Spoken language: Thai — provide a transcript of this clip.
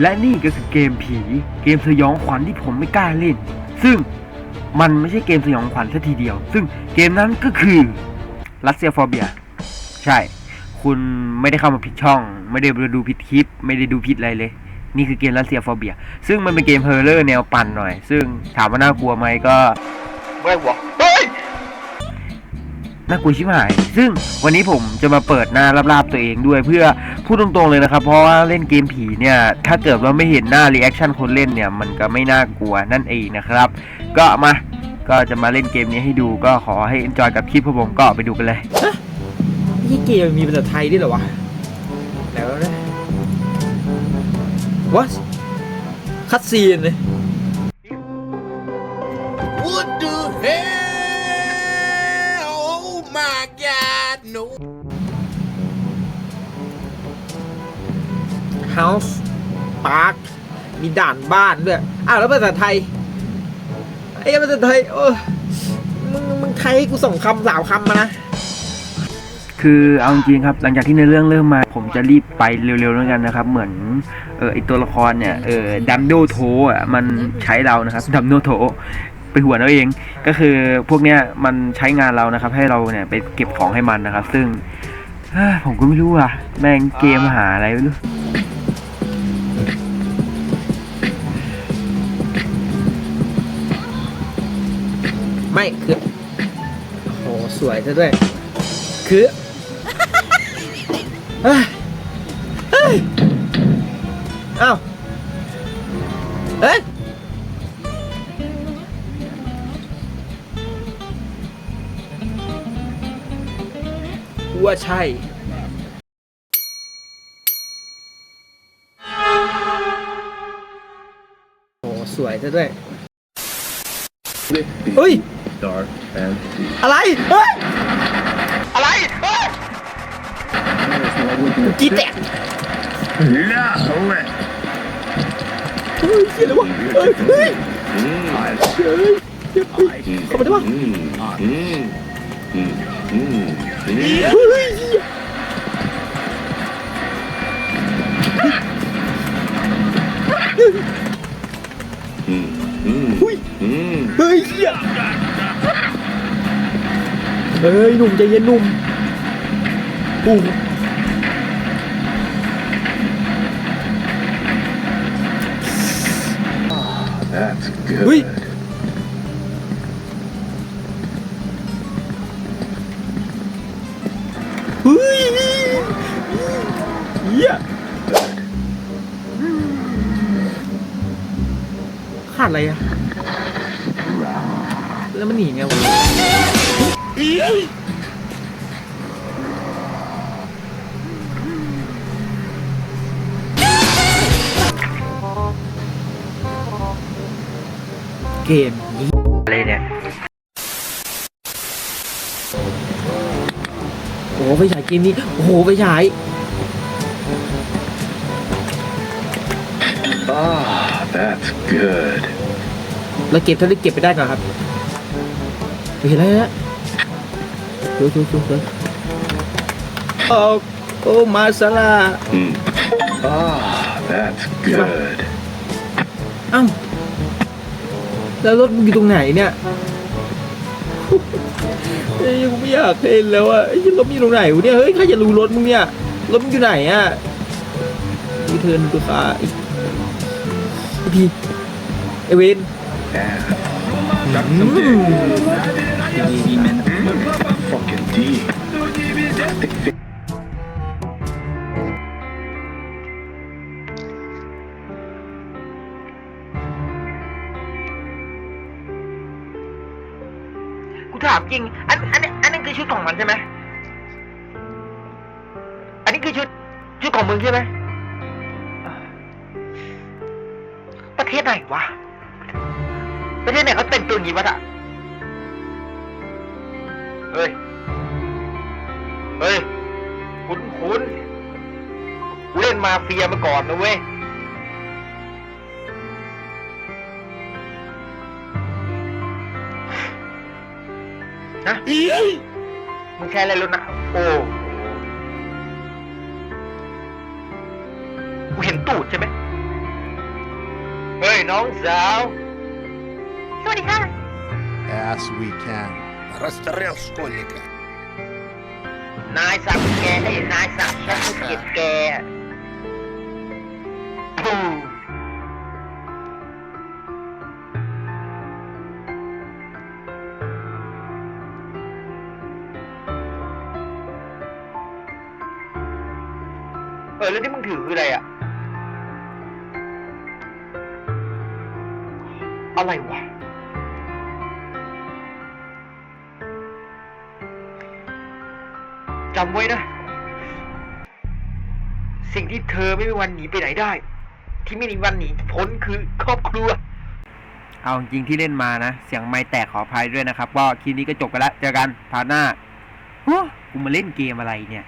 และนี่ก็คือเกมผี เกมสยองขวัญที่ผมไม่กล้าเล่น ซึ่งมันไม่ใช่เกมสยองขวัญซะทีเดียว ซึ่งเกมนั้นก็คือรัสเซียฟอร์เบีย ใช่ คุณไม่ได้เข้ามาผิดช่อง ไม่ได้ดูผิดคลิป ไม่ได้ดูผิดอะไรเลย นี่คือเกมรัสเซียฟอร์เบีย ซึ่งมันเป็นเกมเฮอร์เรอร์แนวปั่นหน่อย ซึ่งถามว่าน่ากลัวไหมก็ไม่หัว น่ากลัวชิบหาย ซึ่งวันนี้ผมจะมาเปิดหน้าลาบๆตัวเองด้วยเพื่อพูดตรงๆเลยนะครับ เพราะว่าเล่นเกมผีเนี่ย ถ้าเกิดว่าไม่เห็นหน้ารีแอคชั่นคนเล่นเนี่ย มันก็ไม่น่ากลัวนั่นเองนะครับ ก็มาก็จะมาเล่นเกมนี้ให้ดูก็ขอให้ enjoy กับคลิปพวกผมก็ไปดูกันเลยนี่เกมมีภาษาไทยด้วยเหรอวะแล้วนะ what คัดซีนเลย house park มีด่านบ้านด้วยอ้าวแล้วภาษาไทยไอ้ภาษาไทยโอ้มึงมึงไทยให้กูส่งคำสามคำมานะ คือเอาจริงครับ หลังจากที่ในเรื่องเริ่มมา ผมจะรีบไปเร็วๆแล้วกันนะครับ เหมือนเออไอตัวละครเนี่ยเออดัมโดโทอะมันใช้เรานะครับดัมโดโทไปหัวเราเองก็คือพวกเนี้ยมันใช้งานเรานะครับ ให้เราเนี่ยไปเก็บของให้มันนะครับ ซึ่งผมก็ไม่รู้อะแม่งเกมหาอะไรไม่รู้ ไม่คือโอ้โหสวยซะด้วย คือเฮ้ยเฮ้ยเอ้าเฮ้ยกูว่าใช่โอ้โหสวยซะด้วย เฮ้ย Dark and อะไร เฮ้ย อะไรเฮ้ยกีแตก La ouais. เฮ้ยเฮียอะไรวะเฮ้ยเฮ้ยเฮ้ยเข้ามาได้ปะเฮ้ยเหี้ยเฮ้ย เฮ้ยหนุ่มใจเย็นหนุ่มปู That's เฮ้ย good. เฮ้ยเฮียขาดอะไรอะแล้วมันหนีไงวะ เกมนี้อะไรเนี่ยโอ้โหไฟฉายเกมนี้ โอ้โหไฟฉาย Ah, that's good. เราเก็บเท่าที่เก็บไปได้ก่อนครับเห็ นอะไรฮะดูดูดูดูโอ้โอ้มาซาลา Ah, that's good. เอ้าแล้วรถมึงอยู่ตรงไหนเนี่ยเฮ้ยกูไม่อยากเห็นแล้วอะไอ้ยรถมึงอยู่ตรงไหนวะเนี่ยเฮ้ยใครจะรู้รถมึงเนี่ยรถมึงอยู่ไหนอะรีเทิร์นตัวฟ้าอีกพี่ไอเวน And got some fucking กูถามจริง อัน อันนี้อันนี้คือชุดของมันใช่ไหมอันนี้คือชุดชุดของมึงใช่ไหมประเทศไหนวะ ประเทศไหนเขาแต่งตัวอย่างนี้วะอะเฮ้ย เฮ้ย คุ้นคุ้นเล่นมาเฟียมาก่อนนะเว้ย มึงใช้อะไรรถนะ โอ้กูเห็นตูดใช่ไหม น้องสาว สวัสดีค่ะ As we can. Расстрел школьника. นายสักแกไอ้นายสักฉันไม่เกลียดแกปู เออแล้วที่มึงถือคืออะไรอะอะไรวะจำไว้นะ สิ่งที่เธอไม่มีวันหนีไปไหนได้ ที่ไม่มีวันหนีพ้นคือครอบครัว เอาจริงที่เล่นมานะ เสียงไม่แตกขออภัยด้วยนะครับ ก็คลิปนี้ก็จบกันแล้ว เจอกันพาร์ทหน้าโอ้กูมาเล่นเกมอะไรเนี่ย